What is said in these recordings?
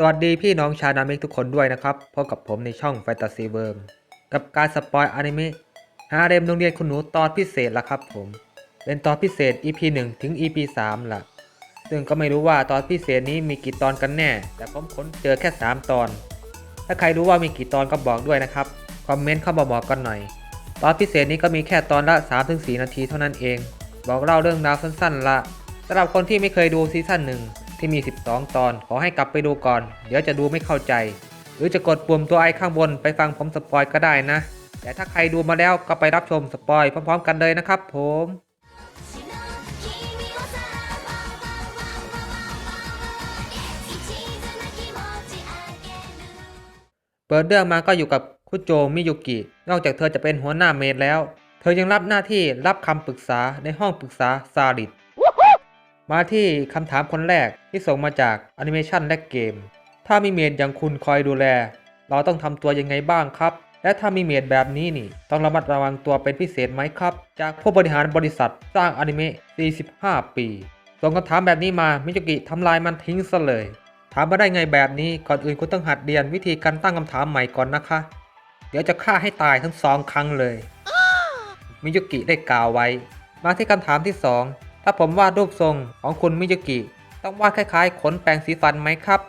สวัสดีพี่น้องชาวนามิกทุกคนด้วยนะครับพบกับผมในช่อง Fantasy Worm กับการสปอยอนิเมะฮาเร็มโรงเรียนคุณหนูตอนพิเศษละครับผม เป็นตอนพิเศษ EP 1 ถึง EP 3ล่ะซึ่งก็ไม่รู้ว่าตอนพิเศษนี้มีกี่ตอนกันแน่ แต่ผมค้นเจอแค่ 3 ตอน ถ้าใครรู้ว่ามีกี่ตอนก็บอกด้วยนะครับ คอมเมนต์เข้ามาบอกกันหน่อย ตอนพิเศษนี้ก็มีแค่ตอนละ 3-4 นาทีเท่านั้นเอง บอกเล่าเรื่องราวสั้นๆละสำหรับคนที่ไม่เคยดูซีซั่นหนึ่ง ที่มี 12 ตอน ขอให้กลับไปดูก่อน เดี๋ยวจะดูไม่เข้าใจ หรือจะกดปุ่มตัวไอข้างบนไปฟังผมสปอยก็ได้นะ แต่ถ้าใครดูมาแล้วก็ไปรับชมสปอยพร้อมๆ กันเลยนะครับผมเปิดเรื่องมาก็อยู่กับคุโจมิยุกิ นอกจากเธอจะเป็นหัวหน้าเมดแล้ว เธอยังรับหน้าที่รับคำปรึกษาในห้องปรึกษาซาดิส มาที่คำถามคนแรกที่ส่งมาจากแอนิเมชันและเกม ถ้ามีเมดอย่างคุณคอยดูแล เราต้องทำตัวยังไงบ้างครับ และถ้ามีเมดแบบนี้นี่ ต้องระมัดระวังตัวเป็นพิเศษไหมครับ จากผู้บริหารบริษัทสร้างอนิเมะ 45 ปี ส่งคำถามแบบนี้มา มิยุกิทำลายมันทิ้งซะเลย ถามมาได้ไงแบบนี้ ก่อนอื่นคุณต้องหัดเรียนวิธีการตั้งคำถามใหม่ก่อนนะคะ เดี๋ยวจะฆ่าให้ตายทั้งสองครั้งเลย มิยุกิได้กล่าวไว้ มาที่คำถามที่สอง ถ้าผมวาดรูปทรงของคุณมิยุกิ ต้องวาดคล้ายๆ ขนแปรงสีฟันไหมครับ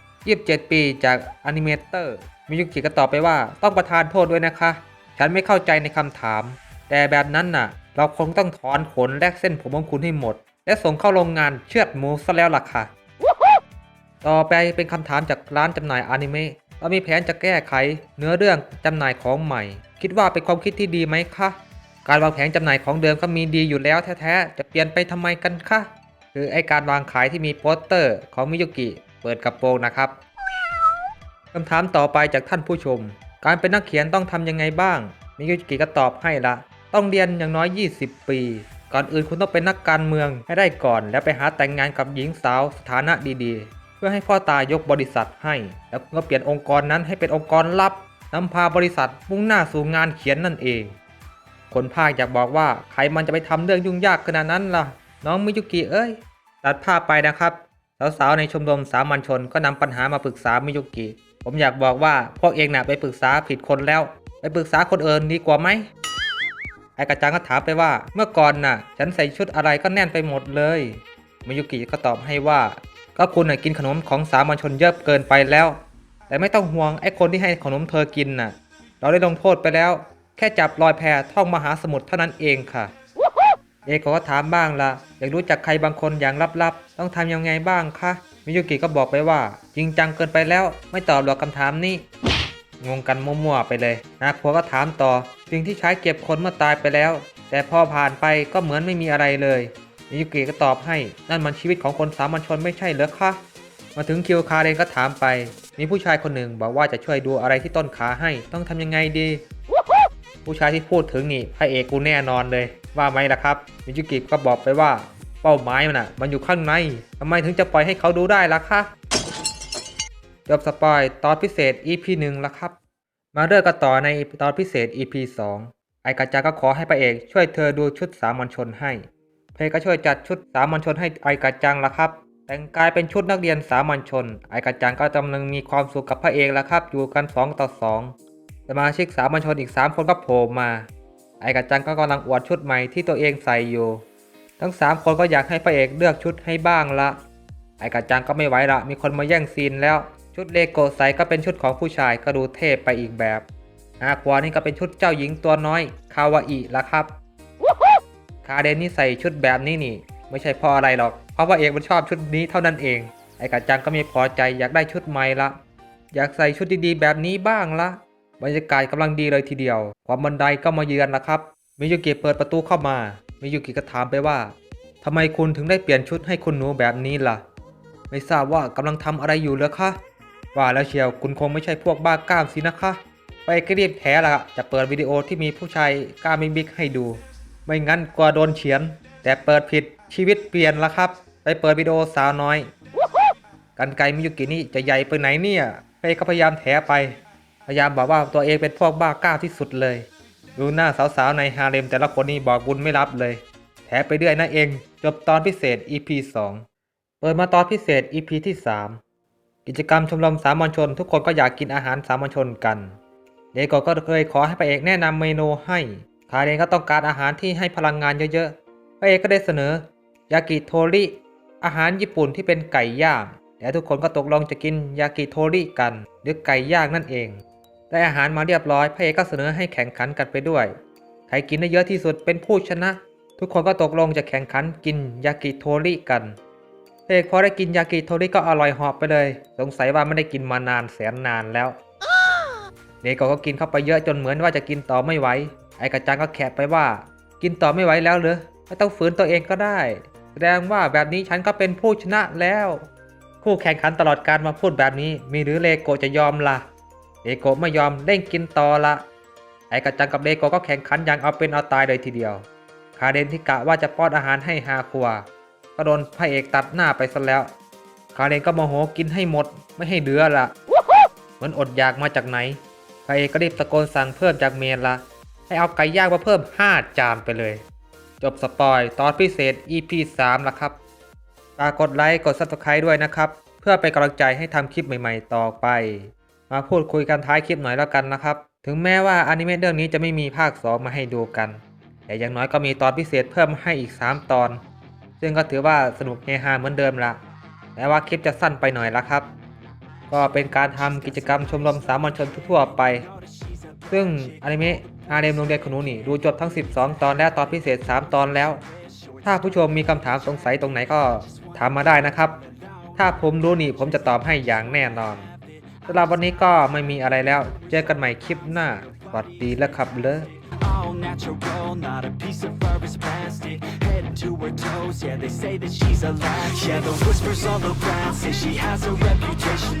27 ปีจากอนิเมเตอร์มิยุกิก็ตอบไปว่าต้องประทานโทษด้วยนะคะ ฉันไม่เข้าใจในคำถาม แต่แบบนั้นน่ะ เราคงต้องถอนขนและเส้นผมของคุณให้หมด และส่งเข้าโรงงานเชือดหมูซะแล้วล่ะค่ะ ต่อไปเป็นคำถามจากร้านจำหน่ายอนิเมะเรามีแผนจะแก้ไข เนื้อเรื่องจำหน่ายของใหม่ คิดว่าเป็นความคิดที่ดีไหมคะ การวางแผนจำหน่ายของเดิมก็มีดีอยู่แล้วแท้ๆ จะเปลี่ยนไปทำไมกันคะคือไอการวางขายที่มีโปสเตอร์ของมิยุกิเปิดกระโปรงนะครับคำถามต่อไปจากท่านผู้ชม การเป็นนักเขียนต้องทำยังไงบ้าง มิยุกิก็ตอบให้ละ ต้องเรียนอย่างน้อย 20 ปี ก่อนอื่นคุณต้องเป็นนักการเมืองให้ได้ก่อน แล้วไปหาแต่งงานกับหญิงสาวสถานะดีๆ เพื่อให้พ่อตายกบริษัทให้ แล้วก็เปลี่ยนองค์กรนั้นให้เป็นองค์กรลับนำพาบริษัทมุ่งหน้าสู่งานเขียนนั่นเอง คนภาคอยากบอกว่าใครมันจะไปทำเรื่องยุ่งยากขนาดนั้นล่ะ น้องมิยุกิเอ้ย ตัดภาพไปนะครับ สาวๆในชมรมสามัญชนก็นำปัญหามาปรึกษามิยุกิ ผมอยากบอกว่าพวกเองน่ะไปปรึกษาผิดคนแล้ว ไปปรึกษาคนอื่นดีกว่าไหมไอกระจังก็ถามไปว่าเมื่อก่อนน่ะ ฉันใส่ชุดอะไรก็แน่นไปหมดเลยมิยุกิก็ตอบให้ว่า ก็คุณน่ะกินขนมของสามัญชนเยอะเกินไปแล้ว แต่ไม่ต้องห่วงไอ้คนที่ให้ขนมเธอกินน่ะ เราได้ลงโทษไปแล้ว แค่จับลอยแพท่องมหาสมุทรเท่านั้นเองค่ะ เอกก็ถามบ้างละอยากรู้จักใครบางคนอย่างลับๆ ต้องทำยังไงบ้างคะมิยุกิก็บอกไปว่า จริงจังเกินไปแล้ว ไม่ตอบหรอกคำถามนี้งงกันมั่วๆไปเลยนาครัวก็ถามต่อ สิ่งที่ใช้เก็บคนเมื่อตายไปแล้ว แต่พอผ่านไปก็เหมือนไม่มีอะไรเลยมิยุกิก็ตอบให้ นั่นมันชีวิตของคนสามัญชนไม่ใช่เหรอคะมาถึงคิวคาเรนก็ถามไป มีผู้ชายคนหนึ่งบอกว่าจะช่วยดูอะไรที่ต้นขาให้ ต้องทำยังไงดี ผู้ชายที่พูดถึงนี่พระเอกกูแน่นอนเลยว่าไหมล่ะครับมิยุกิก็บอกไปว่าเป้าหมายมันอะมันอยู่ข้างในทำไมถึงจะปล่อยให้เขาดูได้ล่ะคะจบสปอยตอนพิเศษ EP 1ล้วครับ มาเริ่มกันต่อในตอนพิเศษ EP 2 ไอกาจาก็ขอให้พระเอกช่วยเธอดูชุดสามัญชนให้ เพก็ช่วยจัดชุดสามัญชนให้ไอกาจังละครับ แต่งกายเป็นชุดนักเรียนสามัญชน ไอกาจังก็กำลังมีความสุขกับพระเอกล้วครับ อยู่กัน 2 ต่อ 2 สมาชิกสามัญชนอีก 3 คนก็โผล่มา ไอ้กาจังก็กำลังอวดชุดใหม่ที่ตัวเองใส่อยู่ ทั้ง 3 คนก็อยากให้พระเอกเลือกชุดให้บ้างละ ไอ้กาจังก็ไม่ไหวละ มีคนมาแย่งซีนแล้ว ชุดเลโกใส่ก็เป็นชุดของผู้ชายก็ดูเท่ไปอีกแบบอาควานี่ก็เป็นชุดเจ้าหญิงตัวน้อยคาวาอิละครับ คาเดนนี่ใส่ชุดแบบนี้นี่ ไม่ใช่เพราะอะไรหรอก เพราะว่าเอกมันชอบชุดนี้เท่านั้นเอง ไอ้กาจังก็ไม่พอใจอยากได้ชุดใหม่ละ อยากใส่ชุดดีๆแบบนี้บ้างละ บรรยากาศกำลังดีเลยทีเดียว ความบันไดก็มาเยือนละครับ มิยุกิเปิดประตูเข้ามา มิยุกิก็ถามไปว่าทำไมคุณถึงได้เปลี่ยนชุดให้คุณหนูแบบนี้ล่ะ ไม่ทราบว่ากำลังทำอะไรอยู่หรือคะว่าแล้วเชียวคุณคงไม่ใช่พวกบ้ากล้ามสินะคะ ไปก็รีบแถละจะเปิดวิดีโอที่มีผู้ชายกล้ามบิ๊กให้ดู ไม่งั้นกลัวโดนเฉียน แต่เปิดผิดชีวิตเปลี่ยนละครับ ไปเปิดวิดีโอสาวน้อย กันไกรมิยุกินี่จะใหญ่ไปไหนเนี่ยเฟยก็พยายามแถไป พยายามบอกว่าตัวเองเป็นพวกบ้ากล้าที่สุดเลย ดูหน้าสาวๆในฮาเร็มแต่ละคนนี่บอกบุญไม่รับเลย แถไปเรื่อยนะเอง จบตอนพิเศษ EP 2 เปิดมาตอนพิเศษ EP ที่ 3 กิจกรรมชมรมสามัญชน ทุกคนก็อยากกินอาหารสามัญชนกันเดโกก็เลยขอให้พระเอกแนะนำเมนูให้คาเรนก็ต้องการอาหารที่ให้พลังงานเยอะๆพระเอกก็ได้เสนอยากิโทริอาหารญี่ปุ่นที่เป็นไก่ย่างและทุกคนก็ตกลงจะกินยากิโทริกัน หรือไก่ย่างนั่นเอง ได้อาหารมาเรียบร้อยพระเอกก็เสนอให้แข่งขันกันไปด้วย ใครกินได้เยอะที่สุดเป็นผู้ชนะ ทุกคนก็ตกลงจะแข่งขันกินยากิโทริกันพระเอกพอได้กินยากิโทริก็อร่อยหอบไปเลย สงสัยว่าไม่ได้กินมานานแสนนานแล้วเด็กก็กินเข้าไปเยอะจนเหมือนว่าจะกินต่อไม่ไหว ไอ้กระจังก็แขกไปว่า กินต่อไม่ไหวแล้วเหรอไม่ต้องฝืนตัวเองก็ได้ แสดงว่าแบบนี้ฉันก็เป็นผู้ชนะแล้ว คู่แข่งขันตลอดการมาพูดแบบนี้ มีหรือเลโกจะยอมละ่ะ เลโกไม่ยอมเร่งกินต่อละ ไอกระจังกับเลโกก็แข่งขันอย่างเอาเป็นเอาตายเลยทีเดียว คาเดนที่กะว่าจะป้อนอาหารให้ฮาคัว ก็โดนพระเอกตัดหน้าไปซะแล้ว คาเดนก็โมโหกินให้หมดไม่ให้เหลือละเหมือนอดอยากมาจากไหน พระเอกก็รีบตะโกนสั่งเพิ่มจากเมนละ ให้เอาไก่ย่างมาเพิ่ม 5 จานไปเลย จบสปอยตอนพิเศษ EP 3ล้วครับฝากกดไลค์กด Subscribe ด้วยนะครับ เพื่อเป็นกำลังใจให้ทำคลิปใหม่ ๆ ต่อไป มาพูดคุยกันท้ายคลิปหน่อยแล้วกันนะครับ ถึงแม้ว่าอนิเมะเรื่องนี้จะไม่มีภาค 2 มาให้ดูกัน แต่อย่างน้อยก็มีตอนพิเศษเพิ่มให้อีก 3 ตอน ซึ่งก็ถือว่าสนุกเฮฮาเหมือนเดิมละแต่ว่าคลิปจะสั้นไปหน่อยละครับ ก็เป็นการทำกิจกรรมชมรมสามัญชนทั่วไป ซึ่งอนิเมะอาเรมโรงเรียนขนูนี่ ดูจบทั้ง 12 ตอนและตอนพิเศษ 3 ตอนแล้ว ถ้าผู้ชมมีคำถามสงสัยตรงไหนก็ถามมาได้นะครับ ถ้าผมรู้นี่ผมจะตอบให้อย่างแน่นอน สำหรับวันนี้ก็ไม่มีอะไรแล้ว เจอกันใหม่คลิปหน้า สวัสดีแล้วครับเลย all natural, not a piece of fur is plastic. Head to her toes, yeah, they say that she's a latch. Yeah, the whispers all around say she has a reputation.